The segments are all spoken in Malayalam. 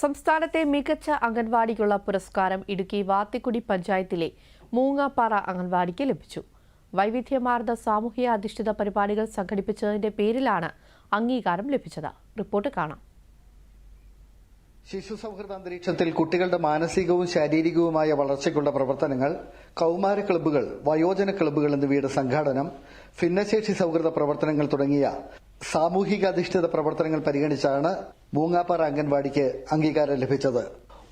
സംസ്ഥാനത്തെ മികച്ച അംഗൻവാടിക്കുള്ള പുരസ്കാരം ഇടുക്കി വാത്തിക്കുടി പഞ്ചായത്തിലെ മൂങ്ങാപ്പാറ അംഗൻവാടിക്ക് ലഭിച്ചു. വൈവിധ്യമാർന്ന സാമൂഹിക അധിഷ്ഠിത പരിപാടികൾ സംഘടിപ്പിച്ചതിന്റെ പേരിലാണ് അംഗീകാരം ലഭിച്ചത്. റിപ്പോർട്ട് കാണാം. ശിശു സൗഹൃദ അന്തരീക്ഷത്തിൽ കുട്ടികളുടെ മാനസികവും ശാരീരികവുമായ വളർച്ചയ്ക്കുള്ള പ്രവർത്തനങ്ങൾ കൌമാര ക്ലബ്ബുകൾ വയോജന ക്ലബ്ബുകൾ എന്നിവയുടെ സംഘാടനം ഭിന്നശേഷി സൗഹൃദ പ്രവർത്തനങ്ങൾ തുടങ്ങിയ സാമൂഹികാധിഷ്ഠിത പ്രവർത്തനങ്ങൾ പരിഗണിച്ചാണ് മൂങ്ങാപ്പാറ അംഗൻവാടിക്ക് അംഗീകാരം ലഭിച്ചത്.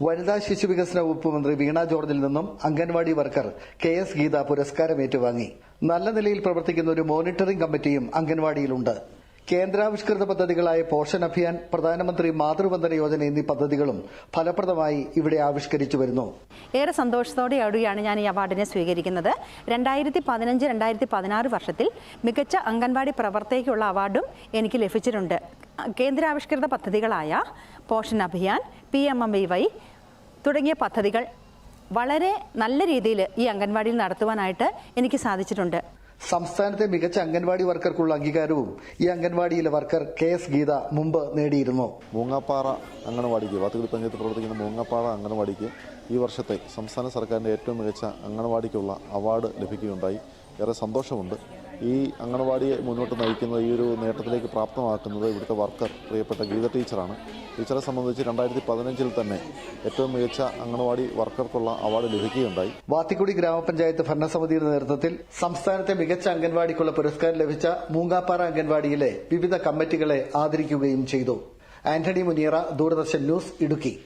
വനിതാ ശിശു വികസന വകുപ്പ് മന്ത്രി വീണ ജോർജിൽ നിന്നും anganwadi worker K S Geetha പുരസ്കാരം ഏറ്റുവാങ്ങി. നല്ല നിലയിൽ പ്രവർത്തിക്കുന്ന ഒരു മോണിറ്ററിംഗ് കമ്മിറ്റിയും അംഗൻവാടിയിലുണ്ട്. കേന്ദ്രാവിഷ്കൃത പദ്ധതികളായ പോഷൻ അഭിയാൻ പ്രധാനമന്ത്രി മാതൃവന്ദന യോജന എന്നീ പദ്ധതികളും ഫലപ്രദമായി ഇവിടെ ആവിഷ്കരിച്ചു വരുന്നു. ഏറെ സന്തോഷത്തോടെയാണ് ഞാൻ ഈ അവാർഡിനെ സ്വീകരിക്കുന്നത്. രണ്ടായിരത്തി പതിനഞ്ച് രണ്ടായിരത്തി പതിനാറ് വർഷത്തിൽ മികച്ച അംഗൻവാടി പ്രവർത്തകയ്ക്കുള്ള അവാർഡും എനിക്ക് ലഭിച്ചിട്ടുണ്ട്. കേന്ദ്രാവിഷ്കൃത പദ്ധതികളായ Poshan Abhiyan P M M Y തുടങ്ങിയ പദ്ധതികൾ വളരെ നല്ല രീതിയിൽ ഈ അംഗൻവാടിയിൽ നടത്തുവാനായിട്ട് എനിക്ക് സാധിച്ചിട്ടുണ്ട്. സംസ്ഥാനത്തെ മികച്ച അംഗൻവാടി വർക്കർക്കുള്ള അംഗീകാരവും ഈ അംഗൻവാടിയിലെ വർക്കർ കെ എസ് ഗീത മുമ്പ് നേടിയിരുന്നു. മൂങ്ങാപ്പാറ അംഗൻവാടിക്ക് വാത്തുകുടി പഞ്ചായത്ത് പ്രവർത്തിക്കുന്ന മൂങ്ങാപ്പാറ അംഗൻവാടിക്ക് ഈ വർഷത്തെ സംസ്ഥാന സർക്കാരിന്റെ ഏറ്റവും മികച്ച അംഗൻവാടിക്കുള്ള അവാർഡ് ലഭിക്കുകയുണ്ടായി. ഏറെ സന്തോഷമുണ്ട്. ഈ അംഗനവാടിയെ മുന്നോട്ട് നയിക്കുന്നത് ഈ ഒരു നേട്ടത്തിലേക്ക് പ്രാപ്തമാക്കുന്നത് ഇവിടുത്തെ വർക്കർ പ്രിയപ്പെട്ട ഗീത ടീച്ചറാണ്. ടീച്ചറെ സംബന്ധിച്ച് രണ്ടായിരത്തി പതിനഞ്ചിൽ തന്നെ ഏറ്റവും മികച്ച അംഗനവാടി വർക്കർക്കുള്ള അവാർഡ് ലഭിക്കുകയുണ്ടായി. വാത്തിക്കുടി ഗ്രാമപഞ്ചായത്ത് ഭരണസമിതിയുടെ നേതൃത്വത്തിൽ സംസ്ഥാനത്തെ മികച്ച അംഗൻവാടിക്കുള്ള പുരസ്കാരം ലഭിച്ച മൂങ്ങാപ്പാറ അംഗൻവാടിയിലെ വിവിധ കമ്മിറ്റികളെ ആദരിക്കുകയും ചെയ്തു. ആന്റണി മുനിയറ ദൂരദർശൻ ന്യൂസ് ഇടുക്കി.